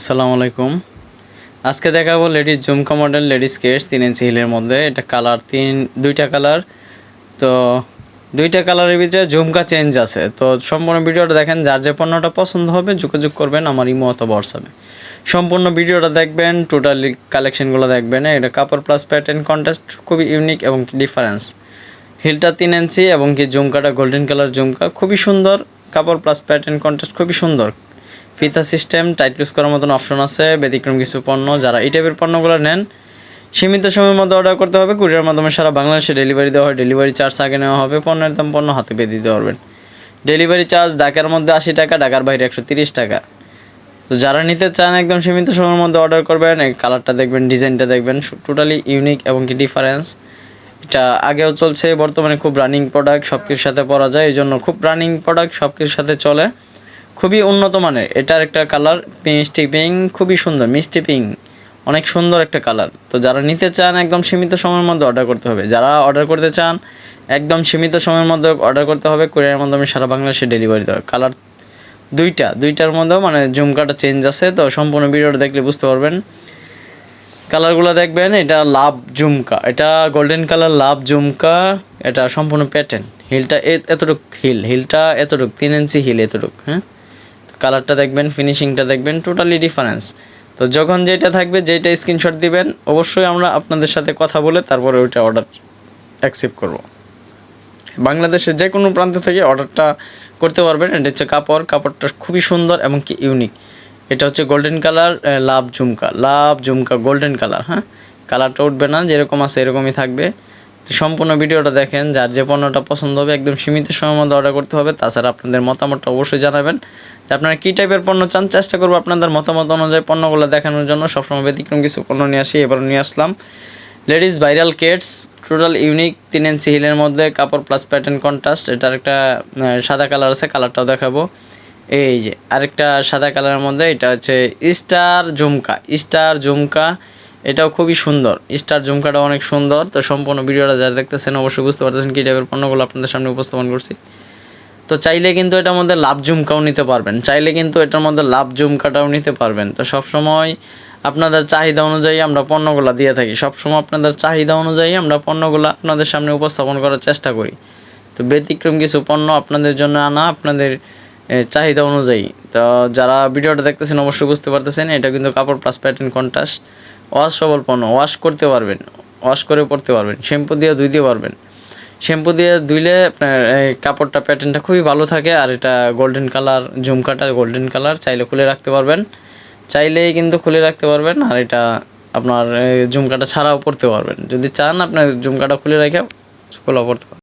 আসসালামু আলাইকুম। আজকে দেখাবো লেডিস ঝুমকা মডেল লেডিস কেস তিন ইঞ্চি হিলের মধ্যে। এটা কালার তিন, দুইটা কালার। তো দুইটা কালারের ভিতরে ঝুমকা চেঞ্জ আছে। তো সম্পূর্ণ ভিডিওটা দেখেন, যার যে পণ্যটা পছন্দ হবে যোগাযোগ করবেন আমার ইমো অথবা হোয়াটসঅ্যাপে। সম্পূর্ণ ভিডিওটা দেখবেন টোটালি কালেকশনগুলো দেখবেন। এটা কাপড় প্লাস প্যাটার্ন কন্ট্রাস্ট খুবই ইউনিক এবং ডিফারেন্স হিলটা তিন ইঞ্চি এবং কি ঝুমকাটা গোল্ডেন কালার ঝুমকা, খুবই সুন্দর। কাপড় প্লাস প্যাটার্ন কন্ট্রাস্ট খুবই সুন্দর। ফিতা সিস্টেম, টাইট লুজ করার মতন অপশন আছে, ব্যতিক্রম কিছু পণ্য। যারা এই টাইপের পণ্যগুলো নেন, সীমিত সময়ের মধ্যে অর্ডার করতে হবে। কুরিয়ার মাধ্যমে সারা বাংলাদেশে ডেলিভারি দেওয়া হয়। ডেলিভারি চার্জ আগে নেওয়া হবে। পণ্যের দাম পণ্য হাতে পেয়ে দিতে পারবেন। ডেলিভারি চার্জ ঢাকার মধ্যে আশি টাকা, ঢাকার বাইরে একশো তিরিশ টাকা। তো যারা নিতে চান, একদম সীমিত সময়ের মধ্যে অর্ডার করবেন কালারটা দেখবেন ডিজাইনটা দেখবেন। টোটালি ইউনিক এবং কি ডিফারেন্স এটা আগেও চলছে, বর্তমানে খুব রানিং প্রোডাক্ট সব কিছুর সাথে পরা যায়। এই জন্য খুব রানিং প্রোডাক্ট সব কিছুর সাথে চলে। খুবই উন্নত মানের। এটার একটা কালার মিষ্টি পিঙ্ক খুবই সুন্দর, মিষ্টি পিঙ্ক অনেক সুন্দর একটা কালার তো যারা নিতে চান একদম সীমিত সময়ের মধ্যে অর্ডার করতে হবে। যারা অর্ডার করতে চান, একদম সীমিত সময়ের মধ্যে অর্ডার করতে হবে। কোরিয়ার মাধ্যমে সারা বাংলাদেশে ডেলিভারি দেওয়া। কালার দুইটা, দুইটার মধ্যেও মানে ঝুমকাটা চেঞ্জ আছে। তো সম্পূর্ণ ভিডিওটা দেখলে বুঝতে পারবেন। কালারগুলো দেখবেন, এটা লাভ ঝুমকা। এটা গোল্ডেন কালার লাভ ঝুমকা। এটা সম্পূর্ণ প্যাটার্ন হিলটা এতটুক হিল হিলটা এতটুক, তিন ইঞ্চি হিল এতটুক হ্যাঁ? কালারটা দেখবেন ফিনিশিংটা দেখবেন টোটালি ডিফারেন্স তো যখন যেটা থাকবে, যেটা স্ক্রিনশট দিবেন, অবশ্যই আমরা আপনাদের সাথে কথা বলে তারপরে ওইটা অর্ডার অ্যাকসেপ্ট করব। বাংলাদেশের যে কোনো প্রান্ত থেকে অর্ডারটা করতে পারবেন এটা হচ্ছে কাপড়। কাপড়টা খুবই সুন্দর এবং কি ইউনিক এটা হচ্ছে গোল্ডেন কালার লাভ ঝুমকা। লাভ ঝুমকা গোল্ডেন কালার হ্যাঁ? কালারটা উঠবে না, যেরকম আছে এরকমই থাকবে। সম্পূর্ণ ভিডিওটা দেখেন, যার যে পণ্যটা পছন্দ হবে একদম সীমিত সময়ের মধ্যে অর্ডার করতে হবে, তাছাড়া আপনাদের মতামতটা অবশ্যই জানাবেন। যে আপনারা কী টাইপের পণ্য চান, চেষ্টা করব আপনাদের মতামত অনুযায়ী পণ্যগুলো দেখানোর জন্য। সবসময় ব্যতিক্রম কিছু পণ্য নিয়ে আসি এবার নিয়ে আসলাম। Ladies viral keds total unique তিন ইঞ্চি হিলের মধ্যে, কাপড় প্লাস প্যাটার্ন কন্ট্রাস্ট এটার একটা সাদা কালার আছে কালারটাও দেখাবো। এই যে, আরেকটা সাদা কালারের মধ্যে, এটা হচ্ছে স্টার ঝুমকা স্টার ঝুমকা এটাও খুবই সুন্দর। স্টার ঝুমকাটা অনেক সুন্দর। তো সম্পূর্ণ ভিডিওটা যারা দেখতেছেন অবশ্যই বুঝতে পারতেছেন কী টাইপের পণ্যগুলো আপনাদের সামনে উপস্থাপন করছি। তো চাইলে কিন্তু এটার মধ্যে লাভ ঝুমকাও নিতে পারবেন। চাইলে কিন্তু এটার মধ্যে লাভ ঝুমকাটাও নিতে পারবেন। তো সবসময় আপনাদের চাহিদা অনুযায়ী আমরা পণ্যগুলো দিয়ে থাকি। সবসময় আপনাদের চাহিদা অনুযায়ী আমরা পণ্যগুলো আপনাদের সামনে উপস্থাপন করার চেষ্টা করি। তো ব্যতিক্রম কিছু পণ্য আপনাদের জন্য আনা, আপনাদের চাহিদা অনুযায়ী। তো যারা ভিডিওটা দেখতেছেন, অবশ্যই বুঝতে পারতেছেন, এটা কিন্তু কাপড় প্লাস প্যাটার্ন কন্ট্রাস্ট ওয়াশ সবল পণ্য ওয়াশ করতে পারবেন ওয়াশ করে পড়তে পারবেন শ্যাম্পু দিয়ে ধুইতে পারবেন। শ্যাম্পু দিয়ে ধুইলে আপনার কাপড়টা প্যাটার্নটা খুবই ভালো থাকে, আর এটা গোল্ডেন কালার ঝুমকাটা গোল্ডেন কালার চাইলে খুলে রাখতে পারবেন। চাইলেই কিন্তু খুলে রাখতে পারবেন, আর এটা আপনার ঝুমকাটা ছাড়াও পরতে পারবেন। যদি চান, আপনার ঝুমকাটা খুলে রেখে খোলা পড়তে পারবেন।